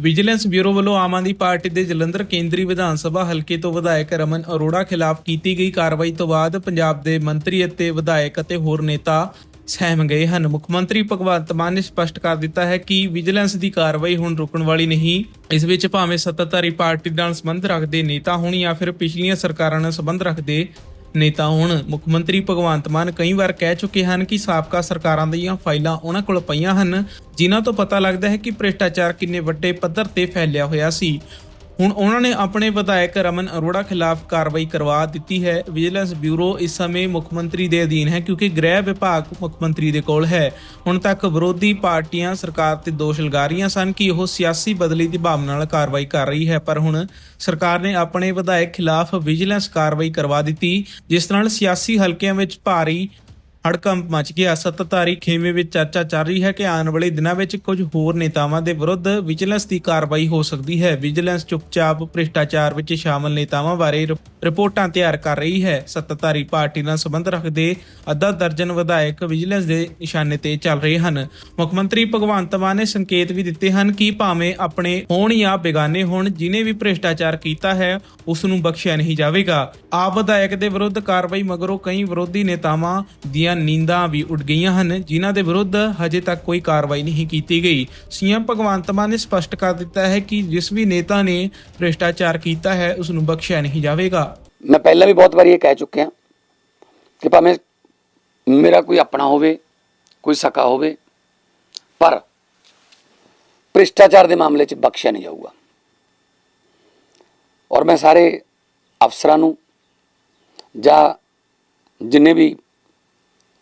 Vigilance bureau ਵੱਲੋਂ Aam Aadmi party ਦੇ ਜਲੰਧਰ ਕੇਂਦਰੀ ਵਿਧਾਨ ਸਭਾ ਹਲਕੇ ਤੋਂ ਵਿਧਾਇਕ ਰਮਨ ਅਰੋੜਾ ਖਿਲਾਫ ਕੀਤੀ ਗਈ ਕਾਰਵਾਈ ਤੋਂ ਬਾਅਦ ਪੰਜਾਬ ਦੇ ਮੰਤਰੀ ਅਤੇ ਵਿਧਾਇਕ ਅਤੇ ਹੋਰ ਨੇਤਾ ਸਹਿਮ ਗਏ ਹਨ। ਮੁੱਖ ਮੰਤਰੀ ਭਗਵੰਤ ਮਾਨ ਨੇ ਸਪਸ਼ਟ ਕਰ ਦਿੱਤਾ ਹੈ ਕਿ ਵਿਜੀਲੈਂਸ ਦੀ ਕਾਰਵਾਈ ਹੁਣ ਰੁਕਣ ਵਾਲੀ ਨਹੀਂ। ਇਸ ਵਿੱਚ ਭਾਵੇਂ ਸੱਤਾਧਾਰੀ ਪਾਰਟੀ ਨਾਲ ਸੰਬੰਧ ਰੱਖਦੇ ਨੇਤਾ ਹੋਣ ਜਾਂ ਫਿਰ ਪਿਛਲੀਆਂ ਸਰਕਾਰਾਂ ਨਾਲ ਸੰਬੰਧ ਰੱਖਦੇ ਨੇਤਾ ਹੋਣ ਮੁੱਖ ਮੰਤਰੀ ਭਗਵੰਤ ਮਾਨ ਕਈ ਵਾਰ ਕਹਿ ਚੁੱਕੇ ਹਨ ਕਿ ਸਾਬਕਾ ਸਰਕਾਰਾਂ ਦੀਆਂ ਫਾਈਲਾਂ ਉਹਨਾਂ ਕੋਲ ਪਈਆਂ ਹਨ, ਜਿਨ੍ਹਾਂ ਤੋਂ ਪਤਾ ਲੱਗਦਾ ਹੈ ਕਿ ਭ੍ਰਿਸ਼ਟਾਚਾਰ ਕਿੰਨੇ ਵੱਡੇ ਪੱਧਰ ਤੇ ਫੈਲਿਆ ਹੋਇਆ ਸੀ। ਹੁਣ ਉਹਨਾਂ ਨੇ ਆਪਣੇ ਵਿਧਾਇਕ ਰਮਨ ਅਰੋੜਾ ਖਿਲਾਫ ਕਾਰਵਾਈ ਕਰਵਾ ਦਿੱਤੀ ਹੈ। ਵਿਜੀਲੈਂਸ ਬਿਊਰੋ ਇਸ ਸਮੇਂ ਮੁੱਖ ਮੰਤਰੀ ਦੇ ਅਧੀਨ ਹੈ ਕਿਉਂਕਿ ਗ੍ਰਹਿ ਵਿਭਾਗ ਮੁੱਖ ਮੰਤਰੀ ਦੇ ਕੋਲ ਹੈ। ਹੁਣ ਤੱਕ ਵਿਰੋਧੀ ਪਾਰਟੀਆਂ ਸਰਕਾਰ ਤੇ ਦੋਸ਼ ਲਗਾ ਰਹੀਆਂ ਸਨ ਕਿ ਉਹ ਸਿਆਸੀ ਬਦਲੀ ਦੀ ਭਾਵਨਾ ਨਾਲ ਕਾਰਵਾਈ ਕਰ ਰਹੀ ਹੈ, ਪਰ ਹੁਣ ਸਰਕਾਰ ਨੇ ਆਪਣੇ ਵਿਧਾਇਕ ਖਿਲਾਫ ਵਿਜੀਲੈਂਸ ਕਾਰਵਾਈ ਕਰਵਾ ਦਿੱਤੀ, ਜਿਸ ਨਾਲ ਸਿਆਸੀ ਹਲਕਿਆਂ ਵਿੱਚ ਭਾਰੀ ਹੜਕੰਪ ਮਚ ਗਿਆ। ਸੱਤਾਧਾਰੀ ਖੇਮੇ ਵਿੱਚ ਚਰਚਾ ਚੱਲ ਰਹੀ ਹੈ ਕਿ ਆਉਣ ਵਾਲੇ ਦਿਨਾਂ ਵਿੱਚ ਕੁਝ ਹੋਰ ਨੇਤਾਵਾਂ ਦੇ ਵਿਰੁੱਧ ਵਿਜੀਲੈਂਸ ਦੀ ਕਾਰਵਾਈ ਹੋ ਸਕਦੀ ਹੈ। ਵਿਜੀਲੈਂਸ ਚੁੱਪਚਾਪ ਭ੍ਰਿਸ਼ਟਾਚਾਰ ਵਿੱਚ ਸ਼ਾਮਲ ਨੇਤਾਵਾਂ ਬਾਰੇ ਰਿਪੋਰਟਾਂ ਤਿਆਰ ਕਰ ਰਹੀ ਹੈ। ਸੱਤਾਧਾਰੀ ਪਾਰਟੀ ਨਾਲ ਸੰਬੰਧ ਰੱਖਦੇ ਅੱਧਾ ਦਰਜਨ ਵਿਧਾਇਕ ਵਿਜੀਲੈਂਸ ਦੇ ਨਿਸ਼ਾਨੇ ਤੇ ਚੱਲ ਰਹੇ ਹਨ। ਮੁੱਖ ਮੰਤਰੀ ਭਗਵੰਤ ਮਾਨ ਨੇ ਸੰਕੇਤ ਵੀ ਦਿੱਤੇ ਹਨ ਕਿ ਭਾਵੇਂ ਆਪਣੇ ਹੋਣ ਜਾਂ ਬੇਗਾਨੇ ਹੋਣ, ਜਿਨੇ ਵੀ ਭ੍ਰਿਸ਼ਟਾਚਾਰ ਕੀਤਾ ਹੈ, ਉਸ ਨੂੰ ਬਖਸ਼ਿਆ ਨਹੀਂ ਜਾਵੇਗਾ। ਆਪ ਵਿਧਾਇਕ ਦੇ ਵਿਰੁੱਧ ਕਾਰਵਾਈ ਮਗਰੋਂ ਕਈ ਵਿਰੋਧੀ ਨੇਤਾਵਾਂ ਦੀਆਂ ਨੀਂਦਾਂ ਵੀ ਉੱਡ ਗਈਆਂ ਹਨ, ਜਿਨ੍ਹਾਂ ਦੇ ਵਿਰੁੱਧ ਹਜੇ ਤੱਕ ਕੋਈ ਕਾਰਵਾਈ ਨਹੀਂ ਕੀਤੀ ਗਈ। ਸੀਐਮ ਭਗਵੰਤ ਮਾਨ ਨੇ ਸਪਸ਼ਟ ਕਰ ਦਿੱਤਾ ਹੈ ਕਿ ਜਿਸ ਵੀ ਨੇਤਾ ਨੇ ਭ੍ਰਿਸ਼ਟਾਚਾਰ ਕੀਤਾ ਹੈ, ਉਸ ਨੂੰ ਬਖਸ਼ਿਆ ਨਹੀਂ ਜਾਵੇਗਾ। ਮੈਂ ਪਹਿਲਾਂ ਵੀ ਬਹੁਤ ਵਾਰੀ ਇਹ ਕਹਿ ਚੁੱਕਿਆ ਕਿ ਭਾਵੇਂ ਮੇਰਾ ਕੋਈ ਆਪਣਾ ਹੋਵੇ, ਕੋਈ ਸਕਾ ਹੋਵੇ, ਪਰ ਭ੍ਰਿਸ਼ਟਾਚਾਰ ਦੇ ਮਾਮਲੇ 'ਚ ਬਖਸ਼ਿਆ ਨਹੀਂ ਜਾਊਗਾ। ਔਰ ਮੈਂ ਸਾਰੇ ਅਫਸਰਾਂ ਨੂੰ ਜਾਂ ਜਿੰਨੇ ਵੀ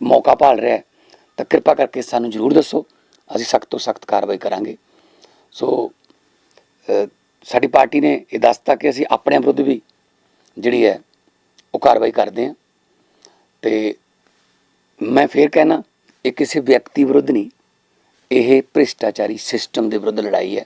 ਮੌਕਾ ਭਾਲ ਰਿਹਾ ਤਾਂ ਕਿਰਪਾ ਕਰਕੇ ਸਾਨੂੰ ਜ਼ਰੂਰ ਦੱਸੋ, ਅਸੀਂ ਸਖਤ ਤੋਂ ਸਖਤ ਕਾਰਵਾਈ ਕਰਾਂਗੇ। ਸੋ ਸਾਡੀ ਪਾਰਟੀ ਨੇ ਇਹ ਦੱਸਤਾ ਕਿ ਅਸੀਂ ਆਪਣੇ ਵਿਰੁੱਧ ਵੀ ਜਿਹੜੀ ਹੈ, ਉਹ ਕਾਰਵਾਈ ਕਰਦੇ ਹਾਂ। ਤੇ ਮੈਂ ਫੇਰ ਕਹਿਣਾ, ਇਹ ਕਿਸੇ ਵਿਅਕਤੀ ਵਿਰੁੱਧ ਨਹੀਂ, ਇਹ ਭ੍ਰਿਸ਼ਟਾਚਾਰੀ ਸਿਸਟਮ ਦੇ ਵਿਰੁੱਧ ਲੜਾਈ ਹੈ।